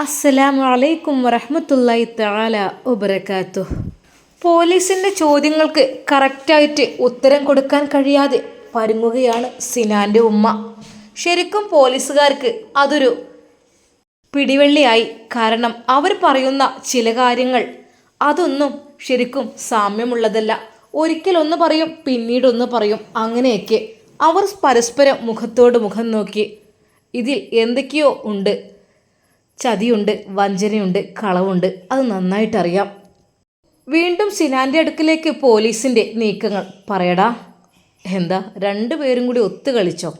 അസ്സലാമു അലൈക്കും വറഹ്മത്തുള്ളാഹി തആല വബറകാതുഹു. പോലീസിന്റെ ചോദ്യങ്ങൾക്ക് കറക്റ്റായിട്ട് ഉത്തരം കൊടുക്കാൻ കഴിയാതെ പരുങ്ങുകയാണ് സിനാന്റെ ഉമ്മ. ശരിക്കും പോലീസുകാർക്ക് അതൊരു പിടിവെള്ളിയായി. കാരണം അവർ പറയുന്ന ചില കാര്യങ്ങൾ അതൊന്നും ശരിക്കും സാമ്യമുള്ളതല്ല. ഒരിക്കലൊന്ന് പറയും പിന്നീടൊന്ന് പറയും. അങ്ങനെയൊക്കെ അവർ പരസ്പരം മുഖത്തോട് മുഖം നോക്കി. ഇതിൽ എന്തൊക്കെയോ ഉണ്ട്. ചതിയുണ്ട് വഞ്ചനയുണ്ട് കളവുണ്ട്. അത് നന്നായിട്ടറിയാം. വീണ്ടും സിനാന്റെ അടുക്കിലേക്ക് പോലീസിന്റെ നീക്കങ്ങൾ. പറയടാ എന്താ രണ്ടു പേരും കൂടി ഒത്തു കളിച്ചോ?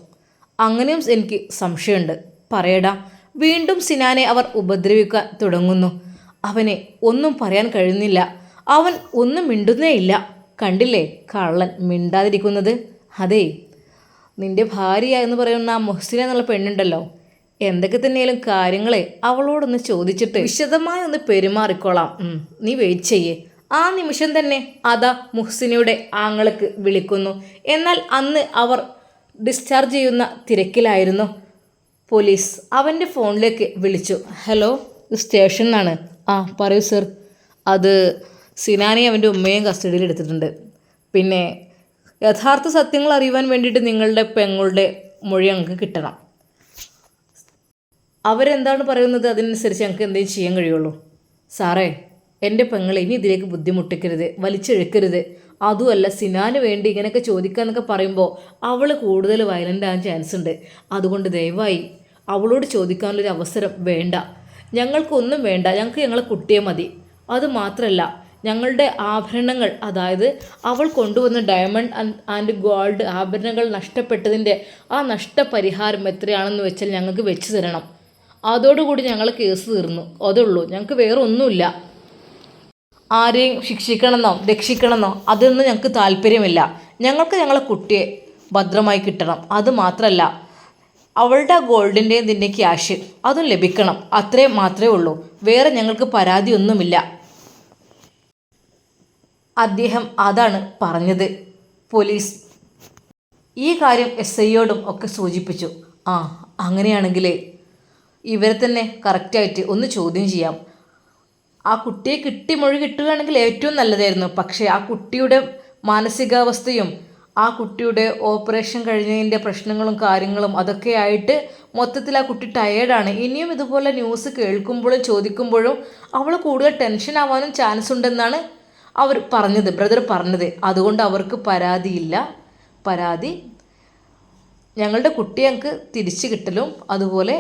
അങ്ങനെയും എനിക്ക് സംശയമുണ്ട്. പറയടാ വീണ്ടും സിനാനെ അവർ ഉപദ്രവിക്കാൻ തുടങ്ങുന്നു. അവനെ ഒന്നും പറയാൻ കഴിയുന്നില്ല. അവൻ ഒന്നും മിണ്ടുന്നേയില്ല കണ്ടില്ലേ കള്ളൻ മിണ്ടാതിരിക്കുന്നത്? അതേ നിന്റെ ഭാര്യ എന്ന് പറയുന്ന ആ മുഹ്സിന എന്നുള്ള പെണ്ണുണ്ടല്ലോ. എന്തൊക്കെ തന്നെയാലും കാര്യങ്ങളെ അവളോടൊന്ന് ചോദിച്ചിട്ട് വിശദമായി ഒന്ന് പെരുമാറിക്കോളാം. നീ വെയിറ്റ് ചെയ്യേ. ആ നിമിഷം തന്നെ അതാ മുഹ്സിനയുടെ ആങ്ങൾക്ക് വിളിക്കുന്നു. എന്നാൽ അന്ന് അവർ ഡിസ്ചാർജ് ചെയ്യുന്ന തിരക്കിലായിരുന്നു. പോലീസ് അവന്റെ ഫോണിലേക്ക് വിളിച്ചു. ഹലോ സ്റ്റേഷൻ എന്നാണ് ആ പറയൂ സർ. അത് സിനാനെ അവന്റെ ഉമ്മയും കസ്റ്റഡിയിൽ എടുത്തിട്ടുണ്ട്. പിന്നെ യഥാർത്ഥ സത്യങ്ങൾ അറിയുവാൻ വേണ്ടിയിട്ട് നിങ്ങളുടെ പെങ്ങളുടെ മൊഴി ഞങ്ങൾക്ക് കിട്ടണം. അവരെന്താണ് പറയുന്നത്? അതിനനുസരിച്ച് ഞങ്ങൾക്ക് എന്തെങ്കിലും ചെയ്യാൻ കഴിയുള്ളൂ. സാറേ എന്റെ പെങ്ങളെ ഇനി ഇതിലേക്ക് ബുദ്ധിമുട്ടിക്കരുത് വലിച്ചെഴുക്കരുത്. അതുമല്ല സിനാന് വേണ്ടി ഇങ്ങനെയൊക്കെ ചോദിക്കാന്നൊക്കെ പറയുമ്പോൾ അവൾ കൂടുതൽ വയലന്റ് ആകാൻ ചാൻസ് ഉണ്ട്. അതുകൊണ്ട് ദയവായി അവളോട് ചോദിക്കാനുള്ളൊരു അവസരം വേണ്ട. ഞങ്ങൾക്കൊന്നും വേണ്ട. ഞങ്ങൾക്ക് ഞങ്ങളെ കുട്ടിയെ മതി. അത് മാത്രമല്ല ഞങ്ങളുടെ ആഭരണങ്ങൾ അതായത് അവൾ കൊണ്ടുവന്ന ഡയമണ്ട് ആൻഡ് ഗോൾഡ് ആഭരണങ്ങൾ നഷ്ടപ്പെട്ടതിന്റെ ആ നഷ്ടപരിഹാരം എത്രയാണെന്ന് വെച്ചാൽ ഞങ്ങൾക്ക് വെച്ച് തരണം. അതോടുകൂടി ഞങ്ങൾ കേസ് തീർന്നു. അതേ ഉള്ളൂ ഞങ്ങൾക്ക് വേറെ ഒന്നുമില്ല ആരെയും ശിക്ഷിക്കണമെന്നോ രക്ഷിക്കണമെന്നോ അതൊന്നും ഞങ്ങൾക്ക് താല്പര്യമില്ല. ഞങ്ങൾക്ക് ഞങ്ങളെ കുട്ടിയെ ഭദ്രമായി കിട്ടണം. അത് മാത്രമല്ല അവളുടെ ഗോൾഡിന്റെയും ഇതിന്റെ ക്യാഷ് അതും ലഭിക്കണം. അത്രയും മാത്രമേ ഉള്ളൂ. വേറെ ഞങ്ങൾക്ക് പരാതിയൊന്നുമില്ല. അദ്ദേഹം അതാണ് പറഞ്ഞത്. പോലീസ് ഈ കാര്യം എസ് ഐയോടും ഒക്കെ സൂചിപ്പിച്ചു. ആ അങ്ങനെയാണെങ്കിൽ ഇവരെ തന്നെ കറക്റ്റായിട്ട് ഒന്ന് ചോദ്യം ചെയ്യാം. ആ കുട്ടിയെ കിട്ടി മൊഴി കിട്ടുകയാണെങ്കിൽ ഏറ്റവും നല്ലതായിരുന്നു. പക്ഷേ ആ കുട്ടിയുടെ മാനസികാവസ്ഥയും ആ കുട്ടിയുടെ ഓപ്പറേഷൻ കഴിഞ്ഞതിന്റെ പ്രശ്നങ്ങളും കാര്യങ്ങളും അതൊക്കെ ആയിട്ട് മൊത്തത്തിൽ ആ കുട്ടി ടയേർഡാണ് ഇനിയും ഇതുപോലെ ന്യൂസ് കേൾക്കുമ്പോഴും ചോദിക്കുമ്പോഴും അവൾ കൂടുതൽ ടെൻഷൻ ആവാനും ചാൻസ് ഉണ്ടെന്നാണ് അവർ പറഞ്ഞത് ബ്രദർ പറഞ്ഞത്. അതുകൊണ്ട് അവർക്ക് പരാതിയില്ല. പരാതി ഞങ്ങളുടെ കുട്ടി ഞങ്ങൾക്ക് തിരിച്ചു കിട്ടലും അതുപോലെ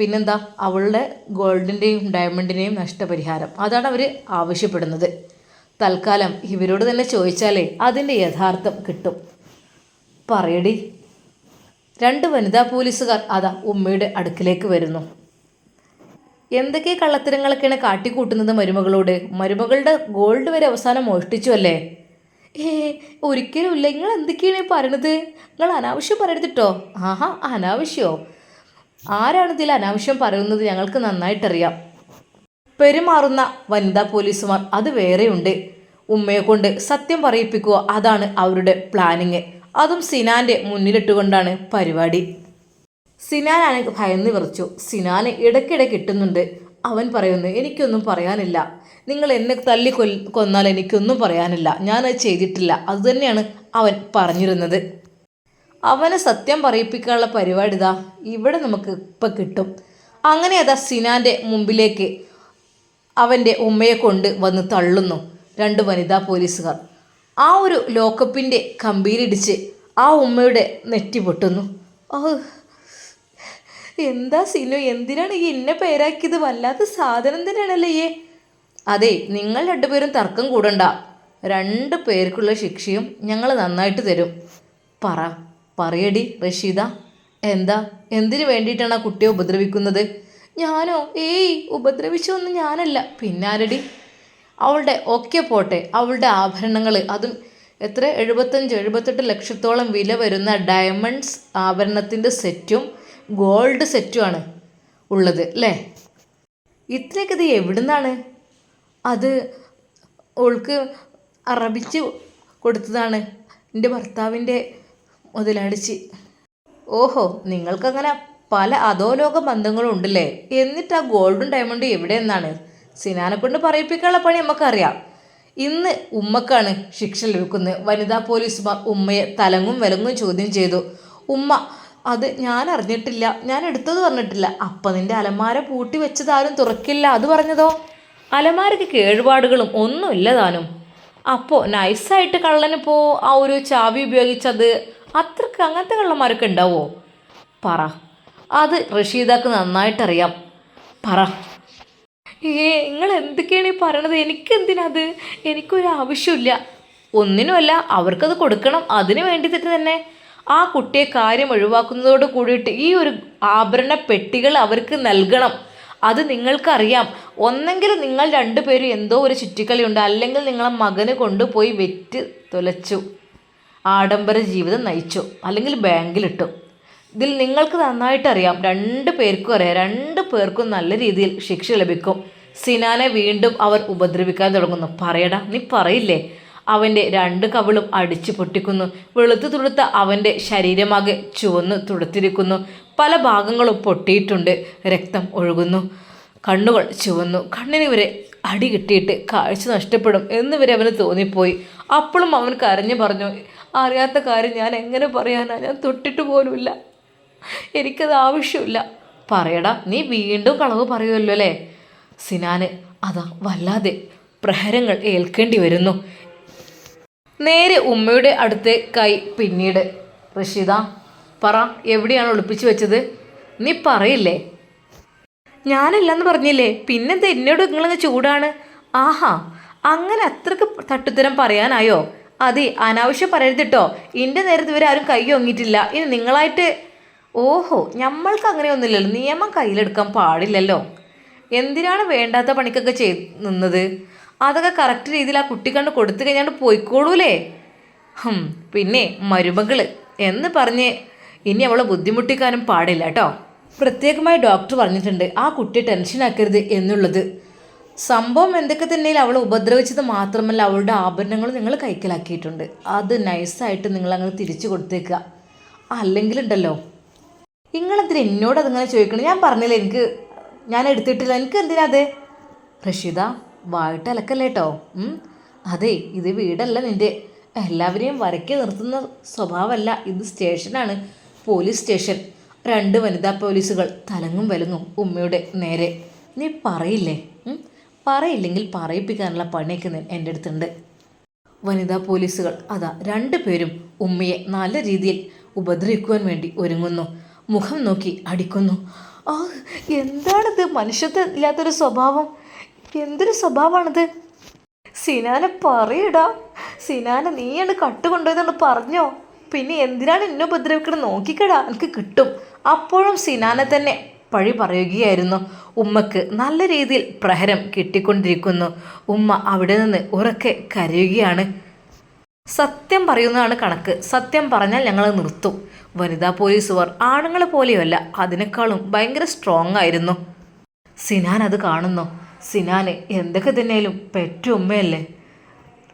പിന്നെന്താ? അവളുടെ ഗോൾഡിന്റെയും ഡയമണ്ടിന്റെയും നഷ്ടപരിഹാരം. അതാണ് അവർ ആവശ്യപ്പെടുന്നത്. തൽക്കാലം ഇവരോട് തന്നെ ചോദിച്ചാലേ അതിന്റെ യഥാർത്ഥം കിട്ടും. പറയടി. രണ്ട് വനിതാ പോലീസുകാർ അതാ ഉമ്മയുടെ അടുക്കിലേക്ക് വരുന്നു. എന്തൊക്കെ കള്ളത്തരങ്ങളൊക്കെയാണ് കാട്ടിക്കൂട്ടുന്നത് മരുമകളോട്? മരുമകളുടെ ഗോൾഡ് വരെ അവസാനം മോഷ്ടിച്ചു അല്ലേ? ഏ ഒരിക്കലും ഇല്ല. നിങ്ങൾ എന്തൊക്കെയാണ് പറയണത്? നിങ്ങൾ അനാവശ്യം പറയരുത് കേട്ടോ ആഹാ അനാവശ്യമോ ആരാണ് ഇതിൽ അനാവശ്യം പറയുന്നത് ഞങ്ങൾക്ക് നന്നായിട്ടറിയാം. പെരുമാറുന്ന വനിതാ പോലീസുമാർ അത് വേറെയുണ്ട്. ഉമ്മയെ കൊണ്ട് സത്യം പറയിപ്പിക്കുക അതാണ് അവരുടെ പ്ലാനിങ്. അതും സിനാന്റെ മുന്നിലിട്ടുകൊണ്ടാണ് പരിപാടി. സിനാനാണ് ഭയന്ന് വിറച്ചു. സിനാന് ഇടയ്ക്കിടെ കിട്ടുന്നുണ്ട്. അവൻ പറയുന്നു എനിക്കൊന്നും പറയാനില്ല. നിങ്ങൾ എന്നെ തല്ലി കൊൽ കൊന്നാൽ എനിക്കൊന്നും പറയാനില്ല. ഞാനത് ചെയ്തിട്ടില്ല. അതുതന്നെയാണ് അവൻ പറഞ്ഞിരുന്നത്. അവനെ സത്യം പറയിപ്പിക്കാനുള്ള പരിപാടി ഇതാ ഇവിടെ നമുക്ക് ഇപ്പം കിട്ടും. അങ്ങനെ അതാ സിനാന്റെ മുമ്പിലേക്ക് അവന്റെ ഉമ്മയെ കൊണ്ട് വന്ന് തള്ളുന്നു രണ്ട് വനിതാ പോലീസുകാർ. ആ ഒരു ലോക്കപ്പിന്റെ കമ്പിയിലിടിച്ച് ആ ഉമ്മയുടെ നെറ്റി പൊട്ടുന്നു. എന്താ സിനു എന്തിനാണ് ഈ ഇന്ന പേരാക്കിയത്? വല്ലാത്ത സാധനം തന്നെയാണല്ലേ അതെ നിങ്ങൾ രണ്ടുപേരും തർക്കം കൂടണ്ട. രണ്ട് പേർക്കുള്ള ശിക്ഷയും ഞങ്ങൾ നന്നായിട്ട് തരും. പറ. പറയടി റഷീദ. എന്താ? എന്തിനു വേണ്ടിയിട്ടാണ് ആ കുട്ടിയെ ഉപദ്രവിക്കുന്നത്? ഞാനോ? ഏയ് ഉപദ്രവിച്ചൊന്നും ഞാനല്ല. പിന്നാരടി അവളുടെ ഒക്കെ പോട്ടെ അവളുടെ ആഭരണങ്ങൾ അതും എത്ര? എഴുപത്തഞ്ച് എഴുപത്തെട്ട് ലക്ഷത്തോളം വില വരുന്ന ഡയമണ്ട്സ് ആഭരണത്തിന്റെ സെറ്റും ഗോൾഡ് സെറ്റുമാണ് ഉള്ളത് അല്ലേ? ഇത്രയൊക്കെ ഇത് എവിടുന്നാണ്? അത് ഓൾക്ക് അറബിച്ച് കൊടുത്തതാണ്. എന്റെ ഭർത്താവിന്റെ മുതലടിച്ച്. ഓഹോ നിങ്ങൾക്കങ്ങനെ പല അധോലോക ബന്ധങ്ങളും ഉണ്ടല്ലേ എന്നിട്ട് ആ ഗോൾഡും ഡയമണ്ടും എവിടെ നിന്നാണ് സിനാനെ കൊണ്ട് പറയിപ്പിക്കാനുള്ള പണി നമുക്കറിയാം. ഇന്ന് ഉമ്മക്കാണ് ശിക്ഷ ലഭിക്കുന്നത്. വനിതാ പോലീസുമാർ ഉമ്മയെ തലങ്ങും വിലങ്ങും ചോദ്യം ചെയ്തു. ഉമ്മ അത് ഞാൻ അറിഞ്ഞിട്ടില്ല. ഞാൻ എടുത്തത് പറഞ്ഞിട്ടില്ല. അപ്പം നിന്റെ അലമാര പൂട്ടി വെച്ചതാരും തുറക്കില്ല. അത് പറഞ്ഞതോ? അലമാരയ്ക്ക് കേഴുപാടുകളും ഒന്നുമില്ല താനും. അപ്പോൾ നൈസായിട്ട് കള്ളനിപ്പോൾ ആ ഒരു ചാവി ഉപയോഗിച്ചത് അത്രയ്ക്ക് അങ്ങനത്തെ കള്ളന്മാരൊക്കെ ഉണ്ടാവോ പറ. അത് റഷീദാക്ക് നന്നായിട്ടറിയാം. പറ. ഏ നിങ്ങൾ എന്തൊക്കെയാണ് ഈ പറയണത്? എനിക്കെന്തിനത്? എനിക്കൊരു ആവശ്യമില്ല ഒന്നിനുമല്ല അവർക്കത് കൊടുക്കണം. അതിന് വേണ്ടിയിട്ട് തന്നെ ആ കുട്ടിയെ കാര്യം ഒഴിവാക്കുന്നതോട് കൂടിയിട്ട് ഈ ഒരു ആഭരണ പെട്ടികൾ അവർക്ക് നൽകണം. അത് നിങ്ങൾക്കറിയാം. ഒന്നെങ്കിൽ നിങ്ങൾ രണ്ടുപേരും എന്തോ ഒരു ചുറ്റിക്കളിയുണ്ട്. അല്ലെങ്കിൽ നിങ്ങളെ മകന് കൊണ്ടുപോയി വെറ്റ് തുലച്ചു. ആഡംബര ജീവിതം നയിച്ചു. അല്ലെങ്കിൽ ബാങ്കിലിട്ടു. ഇതിൽ നിങ്ങൾക്ക് നന്നായിട്ടറിയാം രണ്ട് പേർക്കും അറിയാം. രണ്ട് പേർക്കും നല്ല രീതിയിൽ ശിക്ഷ ലഭിക്കും. സിനാനെ വീണ്ടും അവർ ഉപദ്രവിക്കാൻ തുടങ്ങുന്നു. പറയടാ നീ പറയില്ലേ? അവന്റെ രണ്ട് കവിളും അടിച്ചു പൊട്ടിക്കുന്നു. വെളുത്തു തുടുത്ത അവന്റെ ശരീരമാകെ ചുവന്ന് തുടുത്തിരിക്കുന്നു. പല ഭാഗങ്ങളും പൊട്ടിയിട്ടുണ്ട്. രക്തം ഒഴുകുന്നു. കണ്ണുകൾ ചുവന്നു. കണ്ണിന് ഇവരെ അടി കിട്ടിയിട്ട് കാഴ്ച നഷ്ടപ്പെടും എന്നിവരെ അവന് തോന്നിപ്പോയി. അപ്പോഴും അവൻ കരഞ്ഞു പറഞ്ഞു അറിയാത്ത കാര്യം ഞാൻ എങ്ങനെ പറയാനാ? ഞാൻ തൊട്ടിട്ട് പോലുമില്ല. എനിക്കത് ആവശ്യമില്ല. പറയടാ നീ വീണ്ടും കളവ് പറയുമല്ലോ അല്ലേ? സിനാന് അതാ വല്ലാതെ പ്രഹരങ്ങൾ ഏൽക്കേണ്ടി വരുന്നു. നേരെ ഉമ്മയുടെ അടുത്ത് കൈ പിന്നീട്. റഷീദ പറ എവിടെയാണ് ഒളിപ്പിച്ചു വെച്ചത്? നീ പറയില്ലേ? ഞാനല്ലെന്ന് പറഞ്ഞില്ലേ? പിന്നെന്താ എന്നോട് നിങ്ങളങ്ങ് ചൂടാണ്? ആഹാ അങ്ങനെ അത്രയ്ക്ക് തട്ടുത്തരം പറയാനായോ? അതെ അനാവശ്യം പറയരുതിട്ടോ എന്റെ നേരത്തെ ഇവരെ ആരും കൈ ഇനി നിങ്ങളായിട്ട് ഓഹോ ഞമ്മൾക്ക് അങ്ങനെയൊന്നുമില്ലല്ലോ നിയമം കയ്യിലെടുക്കാൻ പാടില്ലല്ലോ. എന്തിനാണ് വേണ്ടാത്ത പണിക്കൊക്കെ ചെയ് നിന്നത്? അതൊക്കെ കറക്റ്റ് രീതിയിൽ ആ കുട്ടി കണ്ട് കൊടുത്തു കഴിഞ്ഞാണ്ട് പോയിക്കോളൂലേ? പിന്നെ മരുമകൾ എന്ന് പറഞ്ഞ് ഇനി അവളെ ബുദ്ധിമുട്ടിക്കാനും പാടില്ല കേട്ടോ പ്രത്യേകമായി ഡോക്ടർ പറഞ്ഞിട്ടുണ്ട് ആ കുട്ടിയെ ടെൻഷനാക്കരുത് എന്നുള്ളത്. സംഭവം എന്തൊക്കെ തന്നെയും അവളെ ഉപദ്രവിച്ചത് മാത്രമല്ല അവളുടെ ആഭരണങ്ങൾ നിങ്ങൾ കൈക്കലാക്കിയിട്ടുണ്ട്. അത് നൈസായിട്ട് നിങ്ങൾ അങ്ങ് തിരിച്ചു കൊടുത്തേക്കുക. അല്ലെങ്കിലുണ്ടല്ലോ. നിങ്ങളെന്തിന് എന്നോട് അതിങ്ങനെ ചോദിക്കണം? ഞാൻ പറഞ്ഞില്ല എനിക്ക് ഞാൻ എടുത്തിട്ടില്ല. എനിക്ക് എന്തിനാ അത്? റഷീദ വായിട്ട് അലക്കല്ലേ കേട്ടോ അതെ ഇത് വീടല്ല നിന്റെ എല്ലാവരെയും വരയ്ക്ക് നിർത്തുന്ന സ്വഭാവമല്ല. ഇത് സ്റ്റേഷനാണ് പോലീസ് സ്റ്റേഷൻ. രണ്ട് വനിതാ പോലീസുകൾ തലങ്ങും വലങ്ങും ഉമ്മയുടെ നേരെ. നീ പറയില്ലേ? പറയില്ലെങ്കിൽ പറയിപ്പിക്കാനുള്ള പണിയൊക്കെ എന്റെ അടുത്തുണ്ട്. വനിതാ പോലീസുകൾ അതാ രണ്ടുപേരും ഉമ്മയെ നല്ല രീതിയിൽ ഉപദ്രവിക്കുവാൻ വേണ്ടി ഒരുങ്ങുന്നു. മുഖം നോക്കി അടിക്കുന്നു. ആ എന്താണിത്? മനുഷ്യത്വ ഇല്ലാത്തൊരു സ്വഭാവം. എന്തൊരു സ്വഭാവമാണിത്? സിനാനെ പറയടാ. സിനാനെ നീയാണ് കട്ടുകൊണ്ടുപോയതെന്ന് പറഞ്ഞോ. പിന്നെ എന്തിനാണ് എന്നെ ഉപദ്രവിക്കണം നോക്കിക്കടാ. എനിക്ക് കിട്ടും. അപ്പോഴും സിനാനെ തന്നെ പഴി പറയുകയായിരുന്നു. ഉമ്മക്ക് നല്ല രീതിയിൽ പ്രഹരം കിട്ടിക്കൊണ്ടിരിക്കുന്നു. ഉമ്മ അവിടെ നിന്ന് ഉറക്കെ കരയുകയാണ്. സത്യം പറയുന്നതാണ് കണക്ക്. സത്യം പറഞ്ഞാൽ ഞങ്ങൾ നിർത്തും. വനിതാ പോലീസുകാർ ആണുങ്ങളെ പോലെയല്ല അതിനേക്കാളും ഭയങ്കര സ്ട്രോങ് ആയിരുന്നു. സിനാൻ അത് കാണുന്നു. സിനാന് എന്തൊക്കെ തന്നെയാലും പെറ്റ ഉമ്മയല്ലേ?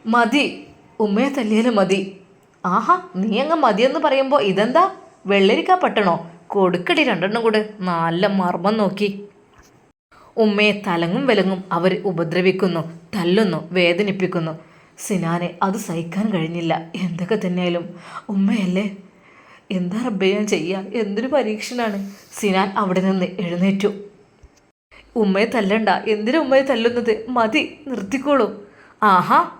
മതി. ഉമ്മയെ തല്ലിയാലും മതി. ആഹാ നീ അങ്ങ് മതിയെന്ന് പറയുമ്പോൾ ഇതെന്താ? വെള്ളരിക്കാ പട്ടണോ? കൊടുക്കടി രണ്ടെണ്ണം കൂടെ. നല്ല മർമ്മം നോക്കി. ഉമ്മയെ തലങ്ങും വിലങ്ങും അവർ ഉപദ്രവിക്കുന്നു തല്ലുന്നു വേദനിപ്പിക്കുന്നു. സിനാനെ അത് സഹിക്കാൻ കഴിഞ്ഞില്ല. എന്തൊക്കെ തന്നെയായാലും ഉമ്മയല്ലേ എന്താ റബ്ബേ ഞാൻ ചെയ്യുക എന്തൊരു പരീക്ഷനാണ്. സിനാൻ അവിടെ നിന്ന് എഴുന്നേറ്റു. ഉമ്മയെ തല്ലണ്ട. എന്തിനാ ഉമ്മയെ തല്ലുന്നത്? മതി നിർത്തിക്കോളൂ. ആഹാ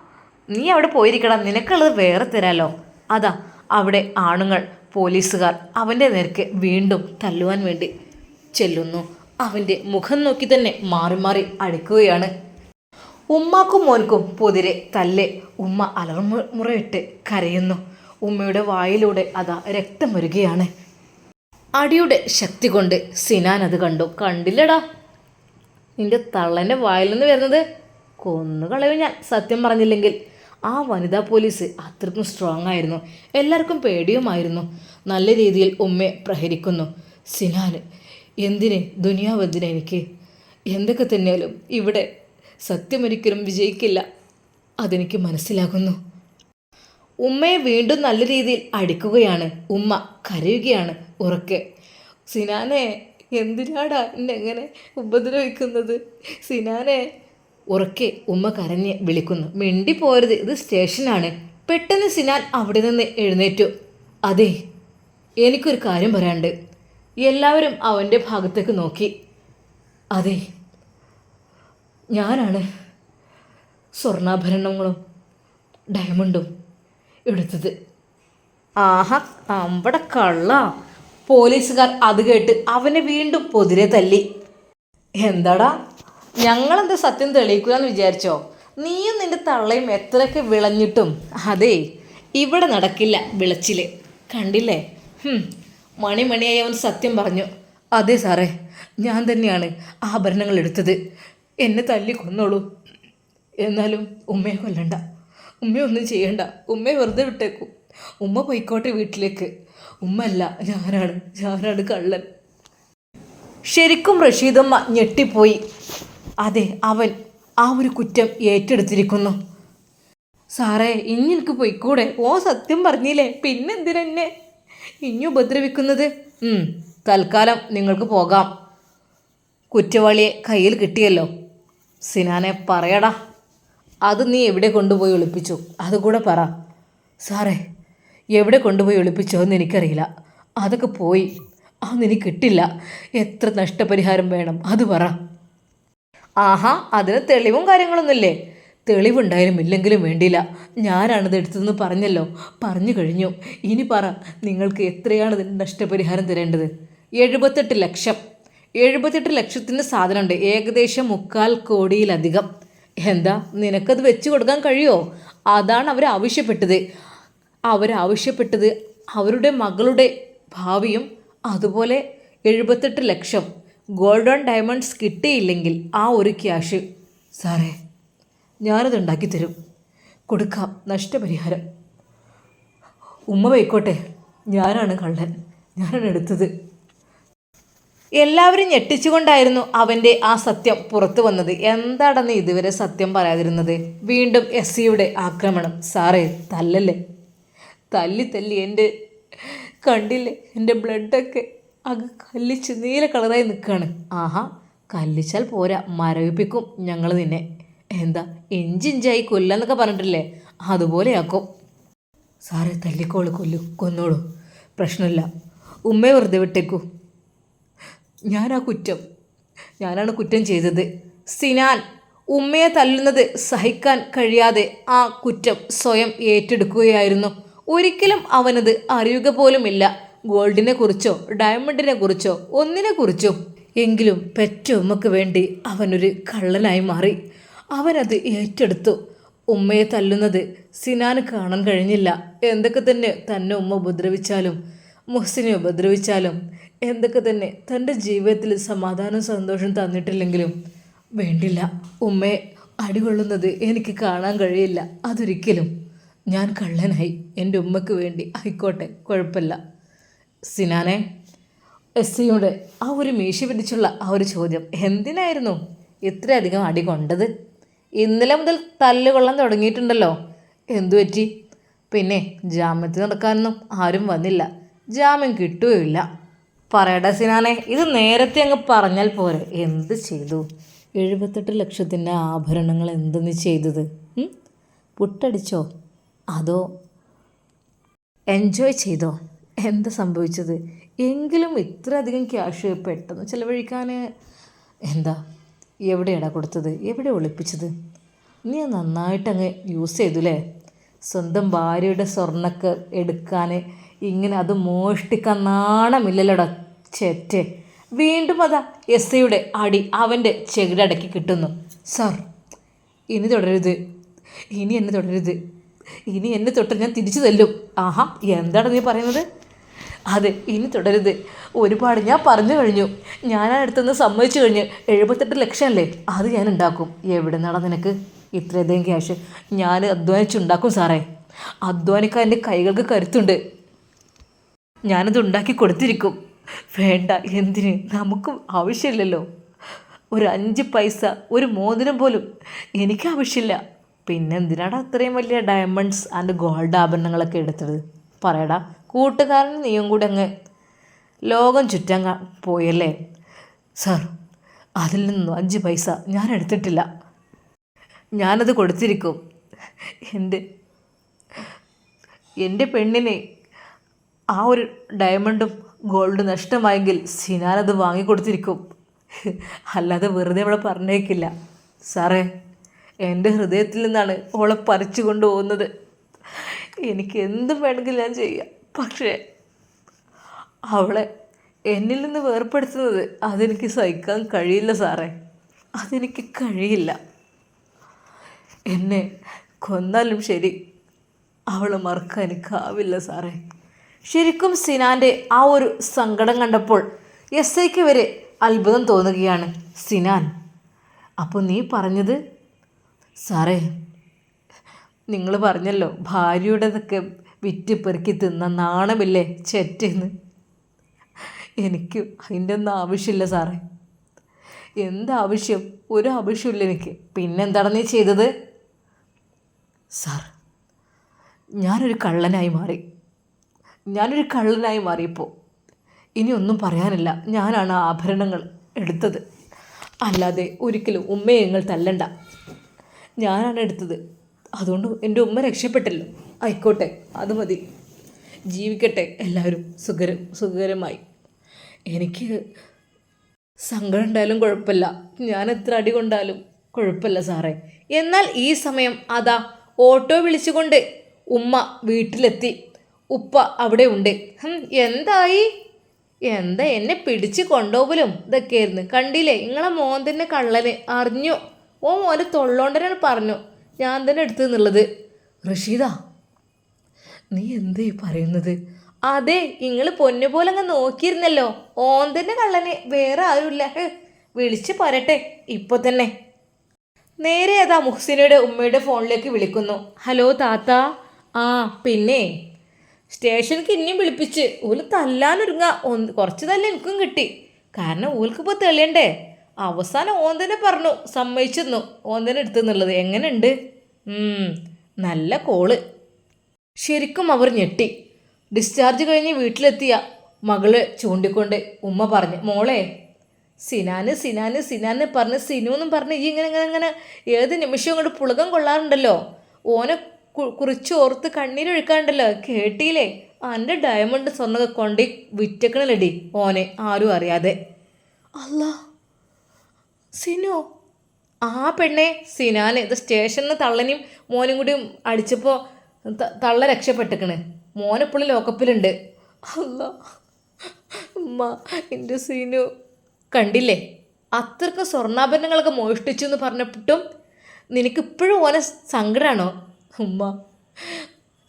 നീ അവിടെ പോയിരിക്കണം. നിനക്കുള്ളത് വേറെ തരാലോ. അതാ അവിടെ ആണുങ്ങൾ പോലീസുകാർ അവന്റെ നേർക്ക് വീണ്ടും തല്ലുവാൻ വേണ്ടി ചെല്ലുന്നു. അവന്റെ മുഖം നോക്കി തന്നെ മാറി മാറി അടിക്കുകയാണ്. ഉമ്മാക്കും മോൻക്കും പൊതിരെ തല്ല് ഉമ്മ അലർമുറയിട്ട് കരയുന്നു. ഉമ്മയുടെ വായിലൂടെ അതാ രക്തം വരികയാണ്. അടിയുടെ ശക്തി കൊണ്ട് സിനാൻ അത് കണ്ടു. കണ്ടില്ലടാ നിന്റെ തള്ളന്റെ വായിൽ നിന്ന് വരുന്നത് കൊന്നുകളയും ഞാൻ സത്യം പറഞ്ഞില്ലെങ്കിൽ. ആ വനിതാ പോലീസ് അത്രക്കും സ്ട്രോങ് ആയിരുന്നു. എല്ലാവർക്കും പേടിയുമായിരുന്നു. നല്ല രീതിയിൽ ഉമ്മയെ പ്രഹരിക്കുന്നു. സിനാന് എന്തിന്? ദുനിയാവ് എന്തിന് എനിക്ക്? എന്തൊക്കെ തന്നെയാലും ഇവിടെ സത്യമൊരിക്കലും വിജയിക്കില്ല. അതെനിക്ക് മനസ്സിലാകുന്നു. ഉമ്മയെ വീണ്ടും നല്ല രീതിയിൽ അടിക്കുകയാണ്. ഉമ്മ കരയുകയാണ് ഉറക്കെ. സിനാനെ എന്തിനാടാ എന്നെ എങ്ങനെ ഉപദ്രവിക്കുന്നത്? സിനാനെ ഉറക്കെ ഉമ്മ കരഞ്ഞ് വിളിക്കുന്നു. മിണ്ടി പോരുത്. ഇത് സ്റ്റേഷനാണ്. പെട്ടെന്ന് സിനാൻ അവിടെ നിന്ന് എഴുന്നേറ്റു. അതെ എനിക്കൊരു കാര്യം പറയാണ്ട് എല്ലാവരും അവന്റെ ഭാഗത്തേക്ക് നോക്കി. അതെ ഞാനാണ് സ്വർണാഭരണങ്ങളും ഡയമണ്ടും എടുത്തത്. ആഹാ നമ്മുടെ കള്ള. പോലീസുകാർ അത് കേട്ട് അവനെ വീണ്ടും പൊതിരെ തല്ലി. എന്താടാ? ഞങ്ങളെന്ത് സത്യം തെളിയിക്കുക എന്ന് വിചാരിച്ചോ? നീയും നിന്റെ തള്ളയും എത്രയൊക്കെ വിളഞ്ഞിട്ടും അതെ ഇവിടെ നടക്കില്ല വിളച്ചിൽ. കണ്ടില്ലേ? മണിമണിയായി അവൻ സത്യം പറഞ്ഞു. അതെ സാറേ ഞാൻ തന്നെയാണ് ആഭരണങ്ങൾ എടുത്തത്. എന്നെ തല്ലി കൊന്നോളൂ. എന്നാലും ഉമ്മയെ കൊല്ലണ്ട. ഉമ്മയെ ഒന്നും ചെയ്യണ്ട. ഉമ്മയെ വെറുതെ വിട്ടേക്കൂ. ഉമ്മ പോയിക്കോട്ടെ വീട്ടിലേക്ക്. ഉമ്മ അല്ല ഞാനാണ്. ഞാനാണ് കള്ളൻ. ശരിക്കും റഷീദമ്മ ഞെട്ടിപ്പോയി. അതെ അവൻ ആ ഒരു കുറ്റം ഏറ്റെടുത്തിരിക്കുന്നു. സാറേ ഇനി എനിക്ക് പോയിക്കൂടെ? ഓ സത്യം പറഞ്ഞില്ലേ? പിന്നെന്തിനെന്നെ? ഇനി ഉപദ്രവിക്കുന്നത്? തൽക്കാലം നിങ്ങൾക്ക് പോകാം. കുറ്റവാളിയെ കയ്യിൽ കിട്ടിയല്ലോ. സിനാനെ പറയടാ. അത് നീ എവിടെ കൊണ്ടുപോയി ഒളിപ്പിച്ചു? അതുകൂടെ പറ. സാറേ എവിടെ കൊണ്ടുപോയി ഒളിപ്പിച്ചോ എന്ന് എനിക്കറിയില്ല. അതൊക്കെ പോയി. അതെനിക്ക് കിട്ടില്ല. എത്ര നഷ്ടപരിഹാരം വേണം? അത് പറ. ആഹാ അതിന് തെളിവും കാര്യങ്ങളൊന്നുമില്ലേ? തെളിവുണ്ടായാലും ഇല്ലെങ്കിലും വേണ്ടിയില്ല. ഞാനാണിത് എടുത്തതെന്ന് പറഞ്ഞല്ലോ. പറഞ്ഞു കഴിഞ്ഞു. ഇനി പറ നിങ്ങൾക്ക് എത്രയാണ് ഇതിന് നഷ്ടപരിഹാരം തരേണ്ടത്? എഴുപത്തെട്ട് ലക്ഷം. എഴുപത്തെട്ട് ലക്ഷത്തിന്റെ സാധനമുണ്ട്. ഏകദേശം മുക്കാൽ കോടിയിലധികം. എന്താ നിനക്കത് വെച്ച് കൊടുക്കാൻ കഴിയുമോ അതാണ് അവർ ആവശ്യപ്പെട്ടത്. അവരാവശ്യപ്പെട്ടത് അവരുടെ മകളുടെ ഭാവിയും അതുപോലെ എഴുപത്തെട്ട് ലക്ഷം. ഗോൾഡൻ ഡയമണ്ട്സ് കിട്ടിയില്ലെങ്കിൽ ആ ഒരു ക്യാഷ് സാറേ ഞാനത് ഉണ്ടാക്കി തരും. കൊടുക്കാം നഷ്ടപരിഹാരം. ഉമ്മ പോയിക്കോട്ടെ ഞാനാണ് കള്ളൻ ഞാനാണ് എടുത്തത്. എല്ലാവരും ഞെട്ടിച്ചുകൊണ്ടായിരുന്നു അവന്റെ ആ സത്യം പുറത്തു വന്നത്. എന്താണെന്ന് ഇതുവരെ സത്യം പറയാതിരുന്നത്? വീണ്ടും എസ് സിയുടെ ആക്രമണം. സാറേ തല്ലല്ലേ? തല്ലി തല്ലി എന്റെ കണ്ടില്ലേ? എന്റെ ബ്ലഡൊക്കെ. അങ്ങ് കല്ലിച്ച് നീല കളറായി നിൽക്കുകയാണ് ആഹാ കല്ലിച്ചാൽ പോരാ മരവിപ്പിക്കും ഞങ്ങൾ നിന്നെ. എന്താ ഇഞ്ചിഞ്ചായി കൊല്ലാന്നൊക്കെ പറഞ്ഞിട്ടില്ലേ? അതുപോലെയാക്കും. സാറെ തല്ലിക്കോളൂ കൊല്ലു കൊന്നോളൂ. പ്രശ്നമില്ല. ഉമ്മയെ വെറുതെ വിട്ടേക്കൂ. ഞാനാ കുറ്റം. ഞാനാണ് കുറ്റം ചെയ്തത്. സിനാൻ ഉമ്മയെ തല്ലുന്നത് സഹിക്കാൻ കഴിയാതെ ആ കുറ്റം സ്വയം ഏറ്റെടുക്കുകയായിരുന്നു. ഒരിക്കലും അവനത് അറിയുക പോലുമില്ല. ഗോൾഡിനെ കുറിച്ചോ ഡയമണ്ടിനെ കുറിച്ചോ ഒന്നിനെ കുറിച്ചോ എങ്കിലും പെറ്റ ഉമ്മക്ക് വേണ്ടി അവനൊരു കള്ളനായി മാറി. അവനത് ഏറ്റെടുത്തു. ഉമ്മയെ തല്ലുന്നത് സിനാന് കാണാൻ കഴിഞ്ഞില്ല. എന്തൊക്കെ തന്നെ തന്നെ ഉമ്മ ഉപദ്രവിച്ചാലും മുഹസിനെ ഉപദ്രവിച്ചാലും എന്തൊക്കെ തന്നെ തന്റെ ജീവിതത്തിൽ സമാധാനം സന്തോഷം തന്നിട്ടില്ലെങ്കിലും വേണ്ടില്ല. ഉമ്മയെ അടികൊള്ളുന്നത് എനിക്ക് കാണാൻ കഴിയില്ല. അതൊരിക്കലും ഞാൻ കള്ളനായി. എന്റെ ഉമ്മക്ക് വേണ്ടി ആയിക്കോട്ടെ കുഴപ്പമില്ല. സിനാനെ എസ് സിയുടെ ആ ഒരു മീശ പിടിച്ചുള്ള ആ ഒരു ചോദ്യം എന്തിനായിരുന്നു ഇത്രയധികം അടി കൊണ്ടത്? ഇന്നലെ മുതൽ തല്ലുകൊള്ളാൻ തുടങ്ങിയിട്ടുണ്ടല്ലോ. എന്തു പറ്റി? പിന്നെ ജാമ്യത്തിൽ നടക്കാനൊന്നും ആരും വന്നില്ല. ജാമ്യം കിട്ടുകയില്ല പറയട സിനാനെ ഇത് നേരത്തെ അങ്ങ് പറഞ്ഞാൽ പോരെ. എന്ത് ചെയ്തു? എഴുപത്തെട്ട് ലക്ഷത്തിന്റെ ആഭരണങ്ങൾ എന്തെന്ന് ചെയ്തത്? പുട്ടടിച്ചോ? അതോ എൻജോയ് ചെയ്തോ? എന്താ സംഭവിച്ചത്? എങ്കിലും ഇത്ര അധികം ക്യാഷ് പെട്ടെന്ന് ചിലവഴിക്കാൻ എന്താ? എവിടെയാടാ കൊടുത്തത്? എവിടെ ഒളിപ്പിച്ചത്? നീ നന്നായിട്ടങ്ങ് യൂസ് ചെയ്തു അല്ലേ സ്വന്തം ഭാര്യയുടെ സ്വർണൊക്കെ എടുക്കാൻ ഇങ്ങനെ അത് മോഷ്ടിക്കാൻ നാണമില്ലല്ലോടാ ചേറ്റെ വീണ്ടും അതാ എസ് ഐയുടെ അടി അവന്റെ ചെകിടടക്കി കിട്ടുന്നു. സാർ ഇനി തുടരരുത്. ഇനി എന്നെ തുടരരുത്. ഇനി എന്നെ തൊട്ട് ഞാൻ തിരിച്ചു തല്ലും. ആഹാ എന്താണ് നീ പറയുന്നത്? അതെ ഇനി തുടരുത്. ഒരുപാട് ഞാൻ പറഞ്ഞു കഴിഞ്ഞു. ഞാൻ അടുത്തുനിന്ന് സമ്മതിച്ചു കഴിഞ്ഞ് എഴുപത്തെട്ട് ലക്ഷം അല്ലേ അത് ഞാൻ ഉണ്ടാക്കും. എവിടെ നിന്നാണ് നിനക്ക്? ഇത്രയധികം ക്യാഷ് ഞാൻ അധ്വാനിച്ചുണ്ടാക്കും സാറേ. അധ്വാനിക്കാൻ എന്റെ കൈകൾക്ക് കരുത്തുണ്ട്. ഞാനത് ഉണ്ടാക്കി കൊടുത്തിരിക്കും. വേണ്ട എന്തിന്? നമുക്ക് ആവശ്യമില്ലല്ലോ. ഒരു അഞ്ച് പൈസ ഒരു മോതിരം പോലും എനിക്ക് ആവശ്യമില്ല. പിന്നെ എന്തിനാണ് അത്രയും വലിയ ഡയമണ്ട്സ് ആൻഡ് ഗോൾഡ് ആഭരണങ്ങളൊക്കെ എടുത്തത്? പറയടാ. കൂട്ടുകാരൻ നീയും കൂടെ അങ്ങ് ലോകം ചുറ്റാൻ പോയല്ലേ? സാർ അതിൽ നിന്നും അഞ്ച് പൈസ ഞാൻ എടുത്തിട്ടില്ല. ഞാനത് കൊടുത്തിരിക്കും. എന്റെ എന്റെ പെണ്ണിനെ ആ ഒരു ഡയമണ്ടും ഗോൾഡ് നഷ്ടമായെങ്കിൽ സിനാനത് വാങ്ങിക്കൊടുത്തിരിക്കും. അല്ലാതെ വെറുതെ അവളെ പറഞ്ഞേക്കില്ല. സാറേ എന്റെ ഹൃദയത്തിൽ നിന്നാണ് അവളെ പറിച്ചു കൊണ്ടുപോകുന്നത് എനിക്ക് എന്തും വേണമെങ്കിൽ ഞാൻ ചെയ്യാം. പക്ഷേ അവളെ എന്നിൽ നിന്ന് വേർപ്പെടുത്തുന്നത് അതെനിക്ക് സഹിക്കാൻ കഴിയില്ല സാറേ. അതെനിക്ക് കഴിയില്ല. എന്നെ കൊന്നാലും ശരി അവളെ മറക്കാൻ എനിക്കാവില്ല സാറേ. ശരിക്കും സിനാന്റെ ആ ഒരു സങ്കടം കണ്ടപ്പോൾ എസ് ഐക്ക് വരെ അത്ഭുതം തോന്നുകയാണ് സിനാൻ. അപ്പോൾ നീ പറഞ്ഞത്? സാറേ നിങ്ങൾ പറഞ്ഞല്ലോ ഭാര്യയുടേതൊക്കെ വിറ്റ് പെറുക്കി തിന്ന നാണമില്ലേ ചെറ്റെന്ന്? എനിക്ക് അതിന്റെ ഒന്നും ആവശ്യമില്ല സാറേ. എന്താവശ്യം? ഒരു ആവശ്യമില്ല എനിക്ക്. പിന്നെന്താണ് നീ ചെയ്തത്? സാർ ഞാനൊരു കള്ളനായി മാറി. ഞാനൊരു കള്ളനായി മാറിയപ്പോൾ ഇനി ഒന്നും പറയാനില്ല. ഞാനാണ് ആഭരണങ്ങൾ എടുത്തത്. അല്ലാതെ ഒരിക്കലും ഉമ്മയെ നിങ്ങൾ തല്ലണ്ട. ഞാനാണ് എടുത്തത്. അതുകൊണ്ട് എന്റെ ഉമ്മ രക്ഷപ്പെട്ടല്ലോ. ആയിക്കോട്ടെ അത് മതി. ജീവിക്കട്ടെ എല്ലാവരും സുഖരം സുഖകരമായി. എനിക്ക് സങ്കടം ഉണ്ടായാലും കുഴപ്പമില്ല. ഞാൻ എത്ര അടി കൊണ്ടാലും കുഴപ്പമില്ല സാറേ. എന്നാൽ ഈ സമയം അതാ ഓട്ടോ വിളിച്ചുകൊണ്ട് ഉമ്മ വീട്ടിലെത്തി. ഉപ്പ അവിടെ ഉണ്ട്. എന്തായി? എന്താ എന്നെ പിടിച്ച് കൊണ്ടുപോകലും ഇതൊക്കെയായിരുന്നു. കണ്ടില്ലേ നിങ്ങളെ മോൻ തന്നെ കള്ളന്. അറിഞ്ഞു? ഓ മോനെ തൊള്ളോണ്ടനാണ് പറഞ്ഞു. ഞാൻ തന്നെ എടുത്തു എന്നുള്ളത്. റഷീദ നീ എന്തേ പറയുന്നത്? അതെ നിങ്ങൾ പൊന്നു പോലെ അങ്ങ് നോക്കിയിരുന്നല്ലോ. ഓൻ കള്ളനെ വേറെ ആരുമില്ല വിളിച്ച് പറയട്ടെ ഇപ്പൊ തന്നെ. നേരെ അതാ മുഹ്സിനയുടെ ഉമ്മയുടെ ഫോണിലേക്ക് വിളിക്കുന്നു. ഹലോ താത്ത. ആ പിന്നെ. സ്റ്റേഷനിക്ക് ഇനിയും വിളിപ്പിച്ച്. ഓൽ തല്ലാനൊരുങ്ങ. ഒന്ന് കുറച്ച് തല്ല എനിക്കും കിട്ടി. കാരണം ഓൽക്കിപ്പോൾ തെളിയണ്ടേ. അവസാനം ഓൻ തന്നെ പറഞ്ഞു സമ്മതിച്ചെന്നു ഓൻ തന്നെ എടുത്തെന്നുള്ളത്. എങ്ങനെയുണ്ട്? നല്ല കോൾ. ശരിക്കും അവർ ഞെട്ടി. ഡിസ്ചാർജ് കഴിഞ്ഞ് വീട്ടിലെത്തിയ മകൾ ചൂണ്ടിക്കൊണ്ട് ഉമ്മ പറഞ്ഞു മോളെ സിനാന് സിനാന് സിനാന്ന് പറഞ്ഞ് സിനു എന്നും പറഞ്ഞ് ഈ ഇങ്ങനെ ഇങ്ങനെ ഇങ്ങനെ ഏത് നിമിഷവും കൊണ്ട് പുളകം കൊള്ളാറുണ്ടല്ലോ. ഓനെ കുറിച്ച് ഓർത്ത് കണ്ണീരൊഴുക്കാണ്ടല്ലോ കേട്ടിയില്ലേ എന്റെ ഡയമണ്ട് സ്വർണമൊക്കെ കൊണ്ട് വിറ്റക്കണല്ലടി ഓനെ ആരും അറിയാതെ. അല്ല സിനു ആ പെണ്ണെ സിനാന് ഇത് സ്റ്റേഷനിൽ തള്ളനെയും മോനും കൂടി അടിച്ചപ്പോൾ തള്ള രക്ഷപ്പെട്ടിക്കണ്. മോനെപ്പോഴും ലോക്കപ്പിലുണ്ട്. അല്ല ഉമ്മ എന്റെ സീനു. കണ്ടില്ലേ? അത്രയ്ക്ക് സ്വർണാഭരണങ്ങളൊക്കെ മോഷ്ടിച്ചു എന്ന് പറഞ്ഞിട്ടും നിനക്ക് ഇപ്പോഴും ഓനെ സങ്കടമാണോ ഉമ്മ.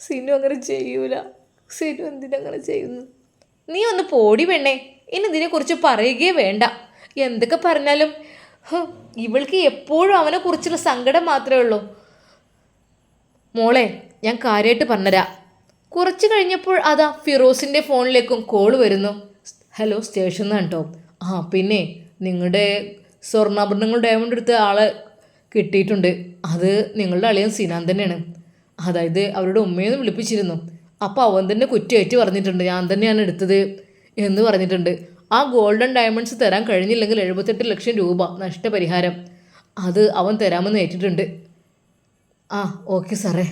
സീനു അങ്ങനെ ചെയ്യൂല. സീനു എന്തിനങ്ങനെ ചെയ്യുന്നു നീ ഒന്ന് പോടി പെണ്ണേ. ഇനി ഇതിനെക്കുറിച്ച് പറയുകയേ വേണ്ട. എന്തൊക്കെ പറഞ്ഞാലും ഇവൾക്ക് എപ്പോഴും അവനെക്കുറിച്ചുള്ള സങ്കടം മാത്രമേ ഉള്ളൂ. മോളെ ഞാൻ കാര്യമായിട്ട് പറഞ്ഞുതരാം കുറച്ച് കഴിഞ്ഞപ്പോൾ അതാ ഫിറോസിന്റെ ഫോണിലേക്കും കോൾ വരുന്നു. ഹലോ സ്റ്റേഷൻ കേട്ടോ ആ പിന്നെ നിങ്ങളുടെ സ്വർണാഭരണങ്ങൾ ഡയമണ്ട് എടുത്ത ആളെ കിട്ടിയിട്ടുണ്ട്. അത് നിങ്ങളുടെ അളിയൻ സിനാൻ തന്നെയാണ്. അതായത് അവരുടെ ഉമ്മയെന്ന് വിളിപ്പിച്ചിരുന്നു. അപ്പോൾ അവൻ തന്നെ കുറ്റമേറ്റ് പറഞ്ഞിട്ടുണ്ട്. ഞാൻ തന്നെയാണ് എടുത്തത് എന്ന് പറഞ്ഞിട്ടുണ്ട്. ആ ഗോൾഡൻ ഡയമണ്ട്സ് തരാൻ കഴിഞ്ഞില്ലെങ്കിൽ എഴുപത്തെട്ട് ലക്ഷം രൂപ നഷ്ടപരിഹാരം. അത് അവൻ തരാമെന്ന് ഏറ്റിട്ടുണ്ട്. ആ ഓക്കെ സാറേ.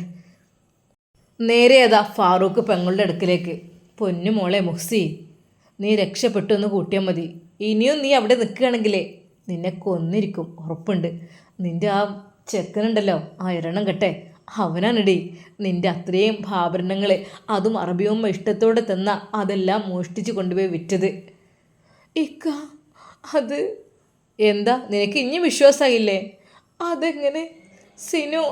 നേരെ അതാ ഫാറൂഖ് പെങ്ങളുടെ അടുക്കിലേക്ക്. പൊന്നു മോളെ മുഹ്സി നീ രക്ഷപ്പെട്ടു എന്ന് കൂട്ടിയാൽ മതി. ഇനിയും നീ അവിടെ നിൽക്കുകയാണെങ്കിലേ നിന്നെ കൊന്നിരിക്കും ഉറപ്പുണ്ട്. നിന്റെ ആ ചെക്കനുണ്ടല്ലോ ആ ഇരണം കെട്ടെ. അവനാണിടി നിന്റെ അത്രയും ആഭരണങ്ങൾ അതും അറബിയും ഇഷ്ടത്തോടെ തന്ന അതെല്ലാം മോഷ്ടിച്ച് കൊണ്ടുപോയി വിറ്റത്. ഇക്ക അത് എന്താ? നിനക്ക് ഇനി വിശ്വാസമായില്ലേ അതെങ്ങനെ സിനു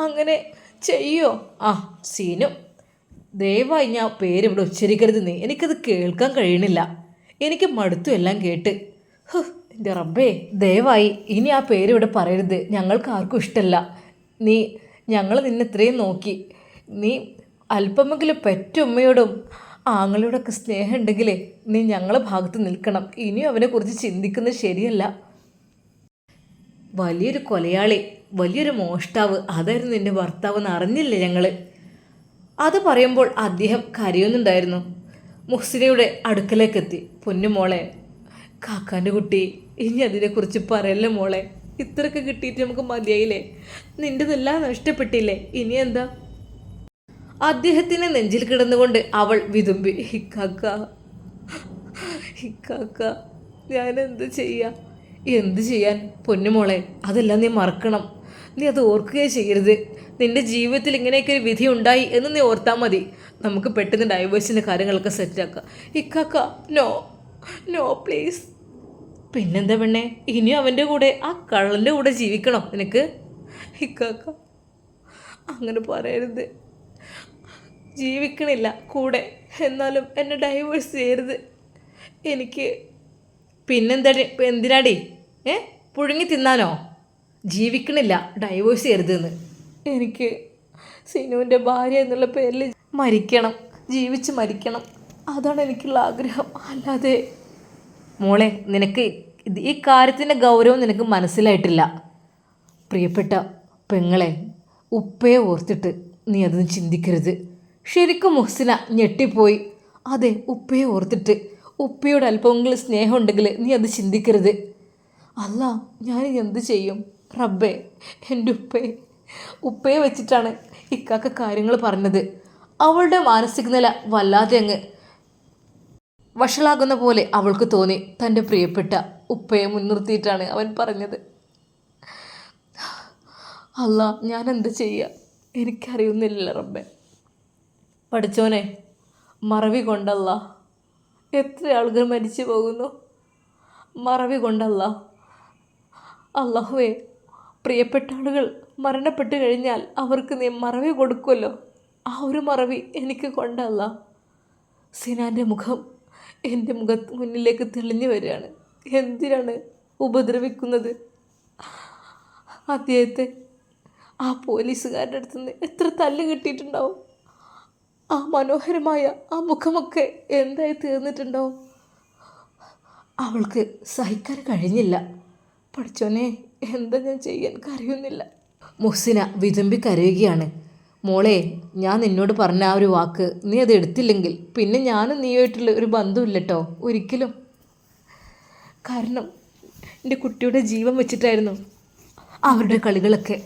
അങ്ങനെ ചെയ്യോ? ആ സിനു. ദയവായി ഞാൻ പേര് ഇവിടെ ഉച്ചരിക്കരുത് നീ. എനിക്കത് കേൾക്കാൻ കഴിയണില്ല. എനിക്ക് മടുത്തു എല്ലാം കേട്ട്. എന്റെ റബ്ബേ. ദയവായി ഇനി ആ പേര് ഇവിടെ പറയരുത്. ഞങ്ങൾക്ക് ആർക്കും ഇഷ്ടമല്ല നീ ഞങ്ങൾ നിന്നെ ഇത്രയും നോക്കി. നീ അല്പമെങ്കിലും പെറ്റുമ്മയോടും ആങ്ങളോടൊക്കെ സ്നേഹം ഉണ്ടെങ്കിലേ നീ ഞങ്ങളെ ഭാഗത്ത് നിൽക്കണം. ഇനിയും അവനെക്കുറിച്ച് ചിന്തിക്കുന്നത് ശരിയല്ല. വലിയൊരു കൊലയാളി. വലിയൊരു മോഷ്ടാവ്. അതായിരുന്നു എന്റെ ഭർത്താവ് എന്ന് അറിഞ്ഞില്ലേ ഞങ്ങൾ അത് പറയുമ്പോൾ അദ്ദേഹം കരയുന്നുണ്ടായിരുന്നു. മുഹ്സിനയുടെ അടുക്കലേക്ക് എത്തി പൊന്നു മോളെ കാക്കാന്റെ കുട്ടി ഇനി അതിനെക്കുറിച്ച് പറയല്ലേ മോളെ? ഇത്രയൊക്കെ കിട്ടിയിട്ട് നമുക്ക് മതിയായില്ലേ? നിന്റെതെല്ലാം നഷ്ടപ്പെട്ടില്ലേ? ഇനി എന്താ? അദ്ദേഹത്തിന് നെഞ്ചിൽ കിടന്നുകൊണ്ട് അവൾ വിതുമ്പി ഹിക്കാക്ക ഹിക്കാക്ക ഞാൻ എന്ത് ചെയ്യാം? എന്ത് ചെയ്യാൻ? പൊന്നുമോളെ അതെല്ലാം നീ മറക്കണം. നീ അത് ഓർക്കുകയേ ചെയ്യരുത്. നിന്റെ ജീവിതത്തിൽ ഇങ്ങനെയൊക്കെ ഒരു വിധി ഉണ്ടായി എന്ന് നീ ഓർത്താൽ മതി. നമുക്ക് പെട്ടെന്ന് ഡൈവേഴ്സിന്റെ കാര്യങ്ങളൊക്കെ സെറ്റാക്കാം ഇക്കാക്ക നോ നോ പ്ലീസ് പിന്നെന്താ പെണ്ണെ? ഇനിയും അവന്റെ കൂടെ ആ കള്ളന്റെ കൂടെ ജീവിക്കണോ നിനക്ക്. ഇക്കാക്ക അങ്ങനെ പറയരുത്. ജീവിക്കണില്ല കൂടെ. എന്നാലും എന്നെ ഡൈവേഴ്സ് ചെയ്യരുത്. എനിക്ക് പിന്നെന്താ എന്തിനാടി? ഏ? പുഴുങ്ങി തിന്നാനോ? ജീവിക്കണില്ല. ഡൈവോഴ്സ് ചെയ്യരുതെന്ന്. എനിക്ക് സിനുവിന്റെ ഭാര്യ എന്നുള്ള പേരിൽ മരിക്കണം. ജീവിച്ച് മരിക്കണം. അതാണ് എനിക്കുള്ള ആഗ്രഹം. അല്ലാതെ മോളെ നിനക്ക് ഈ കാര്യത്തിന്റെ ഗൗരവം നിനക്ക് മനസ്സിലായിട്ടില്ല. പ്രിയപ്പെട്ട പെങ്ങളെ ഉപ്പയെ ഓർത്തിട്ട് നീ അതൊന്നും ചിന്തിക്കരുത്. ശരിക്കും മുഹ്സിന ഞെട്ടിപ്പോയി. അതെ ഉപ്പയെ ഓർത്തിട്ട്. ഉപ്പയോട് അല്പമെങ്കിലും സ്നേഹമുണ്ടെങ്കിൽ നീ അത് ചിന്തിക്കരുത്. അല്ല ഞാൻ എന്ത് ചെയ്യും? റബ്ബേ എന്റെ ഉപ്പയെ ഉപ്പയെ വെച്ചിട്ടാണ് ഇക്കാക്ക കാര്യങ്ങൾ പറഞ്ഞത്. അവളുടെ മാനസിക നില വല്ലാതെ അങ്ങ് വഷളാകുന്ന പോലെ അവൾക്ക് തോന്നി തന്റെ പ്രിയപ്പെട്ട ഉപ്പയെ മുൻനിർത്തിയിട്ടാണ് അവൻ പറഞ്ഞത്. അല്ല ഞാൻ എന്ത് ചെയ്യുക എനിക്കറിയുന്നില്ല റബ്ബെ. പഠിച്ചോനെ മറവി കൊണ്ടല്ല എത്ര ആളുകൾ മരിച്ചു പോകുന്നു? മറവി കൊണ്ടല്ല അള്ളാഹുവേ പ്രിയപ്പെട്ട ആളുകൾ മരണപ്പെട്ടു കഴിഞ്ഞാൽ അവർക്ക് നീ മറവി കൊടുക്കുമല്ലോ ആ ഒരു മറവി എനിക്ക് കൊണ്ടല്ല. സിനാന്റെ മുഖം എന്റെ മുഖത്ത് മുന്നിലേക്ക് തെളിഞ്ഞു വരികയാണ്. എന്തിനാണ് ഉപദ്രവിക്കുന്നത്? അദ്ദേഹത്തെ ആ പോലീസുകാരുടെ അടുത്ത് നിന്ന് എത്ര തല്ല് കിട്ടിയിട്ടുണ്ടാവും? ആ മനോഹരമായ ആ മുഖമൊക്കെ എന്തായി തീർന്നിട്ടുണ്ടാവും? അവൾക്ക് സഹിക്കാൻ കഴിഞ്ഞില്ല. പഠിച്ചോനെ എന്താ ഞാൻ ചെയ്യാൻ കരയുന്നില്ല. മുഹ്സിന വിതുമ്പി കരയുകയാണ്. മോളെ ഞാൻ നിന്നോട് പറഞ്ഞ ആ ഒരു വാക്ക് നീ അത് എടുത്തില്ലെങ്കിൽ പിന്നെ ഞാനും നീയായിട്ടുള്ള ഒരു ബന്ധമില്ല കേട്ടോ ഒരിക്കലും. കാരണം എന്റെ കുട്ടിയുടെ ജീവൻ വെച്ചിട്ടായിരുന്നു അവരുടെ കളികളൊക്കെ.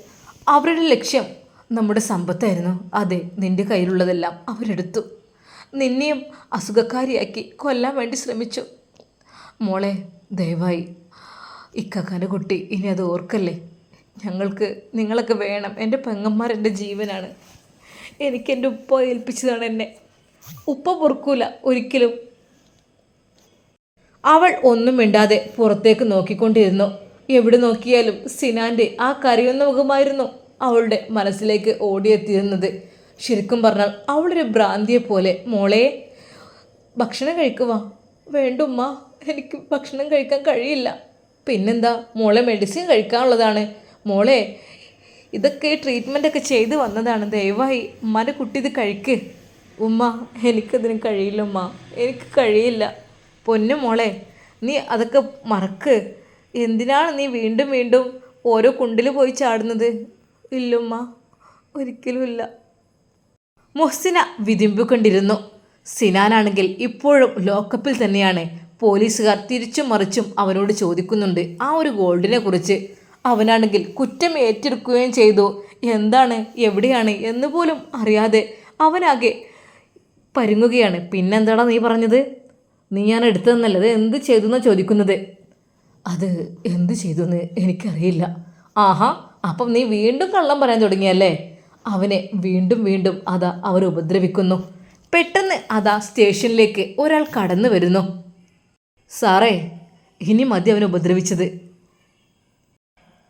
അവരുടെ ലക്ഷ്യം നമ്മുടെ സമ്പത്തായിരുന്നു. അതെ നിന്റെ കയ്യിലുള്ളതെല്ലാം അവരെടുത്തു. നിന്നെയും അസുഖക്കാരിയാക്കി കൊല്ലാൻ വേണ്ടി ശ്രമിച്ചു. മോളെ ദയവായി ഇക്കാക്കാന്റെ കുട്ടി ഇനി അത് ഓർക്കല്ലേ? ഞങ്ങൾക്ക് നിങ്ങളൊക്കെ വേണം. എന്റെ പെങ്ങന്മാർ എന്റെ ജീവനാണ്. എനിക്ക് എന്റെ ഉപ്പ ഏൽപ്പിച്ചതാണ് എന്നെ. ഉപ്പ പൊറുക്കൂല ഒരിക്കലും. അവൾ ഒന്നും മിണ്ടാതെ പുറത്തേക്ക് നോക്കിക്കൊണ്ടിരുന്നു. എവിടെ നോക്കിയാലും സിനാന്റെ ആ കരയുന്ന മുഖമായിരുന്നു അവളുടെ മനസ്സിലേക്ക് ഓടിയെത്തിയിരുന്നത്. ശരിക്കും പറഞ്ഞാൽ അവളൊരു ഭ്രാന്തിയെ പോലെ മോളെ. ഭക്ഷണം കഴിക്കുവാ. വേണ്ടുമ്മ എനിക്ക് ഭക്ഷണം കഴിക്കാൻ കഴിയില്ല. പിന്നെന്താ? മോളെ മെഡിസിൻ കഴിക്കാനുള്ളതാണ്. മോളെ ഇതൊക്കെ ട്രീറ്റ്മെന്റ് ഒക്കെ ചെയ്ത് വന്നതാണ്. ദയവായി ഉമ്മാന്റെ കുട്ടി ഇത് കഴിക്ക്. ഉമ്മ എനിക്കതിന് കഴിയില്ല ഉമ്മ. എനിക്ക് കഴിയില്ല. പൊന്നു മോളെ നീ അതൊക്കെ മറക്ക്. എന്തിനാണ് നീ വീണ്ടും വീണ്ടും ഓരോ കുണ്ടിൽ പോയി ചാടുന്നത്? ഇല്ലുമ്മ ഒരിക്കലും ഇല്ല. വിതിമ്പിക്കൊണ്ടിരുന്നു വിതുമ്പിക്കൊണ്ടിരുന്നു. സിനാനാണെങ്കിൽ ഇപ്പോഴും ലോക്കപ്പിൽ തന്നെയാണ്. പോലീസുകാർ തിരിച്ചും മറിച്ചും അവനോട് ചോദിക്കുന്നുണ്ട്. ആ ഒരു ഗോൾഡിനെ കുറിച്ച്. അവനാണെങ്കിൽ കുറ്റം ഏറ്റെടുക്കുകയും ചെയ്തു. എന്താണ്? എവിടെയാണ്? എന്ന് പോലും അറിയാതെ അവനാകെ പരുങ്ങുകയാണ്. പിന്നെന്താടാ നീ പറഞ്ഞത്? നീ ഞാൻ എടുത്തതെന്നല്ലത് എന്ത് ചെയ്തു എന്നാണ് ചോദിക്കുന്നത്? അത് എന്ത് ചെയ്തു എന്ന് എനിക്കറിയില്ല. ആഹാ അപ്പം നീ വീണ്ടും കള്ളം പറയാൻ തുടങ്ങിയല്ലേ? അവനെ വീണ്ടും വീണ്ടും അതാ അവർ ഉപദ്രവിക്കുന്നു. പെട്ടെന്ന് അതാ സ്റ്റേഷനിലേക്ക് ഒരാൾ കടന്നു വരുന്നു. സാറേ ഇനി മതി അവനെ ഉപദ്രവിച്ചത്.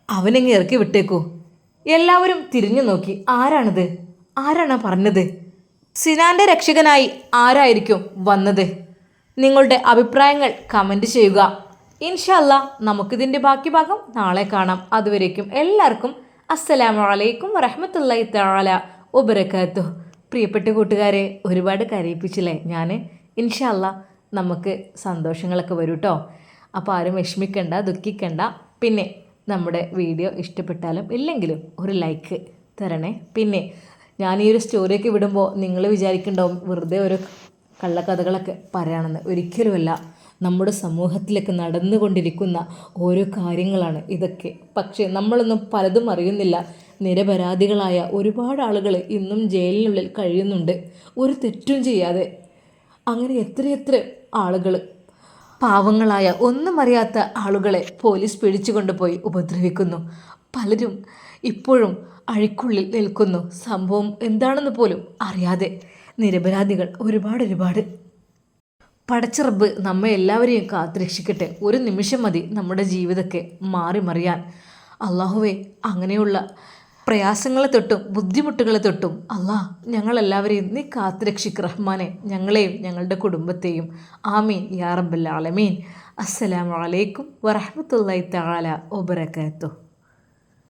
അവനെങ്ങ് ഇറക്കി വിട്ടേക്കൂ. എല്ലാവരും തിരിഞ്ഞു നോക്കി. ആരാണത്? ആരാണ് പറഞ്ഞത്? സിനാന്റെ രക്ഷകനായി ആരായിരിക്കും വന്നത്? നിങ്ങളുടെ അഭിപ്രായങ്ങൾ കമന്റ് ചെയ്യുക. ഇൻഷല്ല നമുക്കിതിന്റെ ബാക്കി ഭാഗം നാളെ കാണാം. അതുവരേക്കും എല്ലാവർക്കും അസ്സലാമു അലൈക്കും വറഹമത്തല്ലായി താല ഉപരക്കാത്തു പ്രിയപ്പെട്ട കൂട്ടുകാരെ ഒരുപാട് കരയിപ്പിച്ചില്ലേ ഞാൻ ഇൻഷല്ല നമുക്ക് സന്തോഷങ്ങളൊക്കെ വരും കേട്ടോ അപ്പോൾ ആരും വിഷമിക്കണ്ട ദുഃഖിക്കണ്ട. പിന്നെ നമ്മുടെ വീഡിയോ ഇഷ്ടപ്പെട്ടാലും ഇല്ലെങ്കിലും ഒരു ലൈക്ക് തരണേ. പിന്നെ ഞാൻ ഈ ഒരു സ്റ്റോറിയൊക്കെ വിടുമ്പോൾ നിങ്ങൾ വിചാരിക്കുന്നുണ്ടാവും വെറുതെ ഒരു കള്ളക്കഥകളൊക്കെ പറയാണെന്ന്. ഒരിക്കലുമല്ല. നമ്മുടെ സമൂഹത്തിലൊക്കെ നടന്നുകൊണ്ടിരിക്കുന്ന ഓരോ കാര്യങ്ങളാണ് ഇതൊക്കെ. പക്ഷേ നമ്മളൊന്നും പലതും അറിയുന്നില്ല. നിരപരാധികളായ ഒരുപാട് ആളുകൾ ഇന്നും ജയിലിനുള്ളിൽ കഴിയുന്നുണ്ട്. ഒരു തെറ്റും ചെയ്യാതെ. അങ്ങനെ എത്രയെത്ര ആളുകൾ. പാവങ്ങളായ ഒന്നും അറിയാത്ത ആളുകളെ പോലീസ് പിടിച്ചു കൊണ്ടുപോയി ഉപദ്രവിക്കുന്നു. പലരും ഇപ്പോഴും അഴിക്കുള്ളിൽ നിൽക്കുന്നു. സംഭവം എന്താണെന്ന് പോലും അറിയാതെ നിരപരാധികൾ ഒരുപാട് ഒരുപാട്. പടച്ചിറബ് നമ്മെ എല്ലാവരെയും കാത്തുരക്ഷിക്കട്ടെ. ഒരു നിമിഷം മതി നമ്മുടെ ജീവിതമൊക്കെ മാറി മറിയാൻ അള്ളാഹുവെ അങ്ങനെയുള്ള പ്രയാസങ്ങളെ തൊട്ടും ബുദ്ധിമുട്ടുകളെ തൊട്ടും അല്ലാ ഞങ്ങളെല്ലാവരെയും നീ കാത്തുരക്ഷിക്ക് റഹ്മാനെ. ഞങ്ങളെയും ഞങ്ങളുടെ കുടുംബത്തെയും. ആമീൻ. യാ റബ്ബൽ ആലമീൻ. അസ്സലാമു അലൈക്കും വറഹ്മത്തുള്ളാഹി തആല വബറകാതുഹു.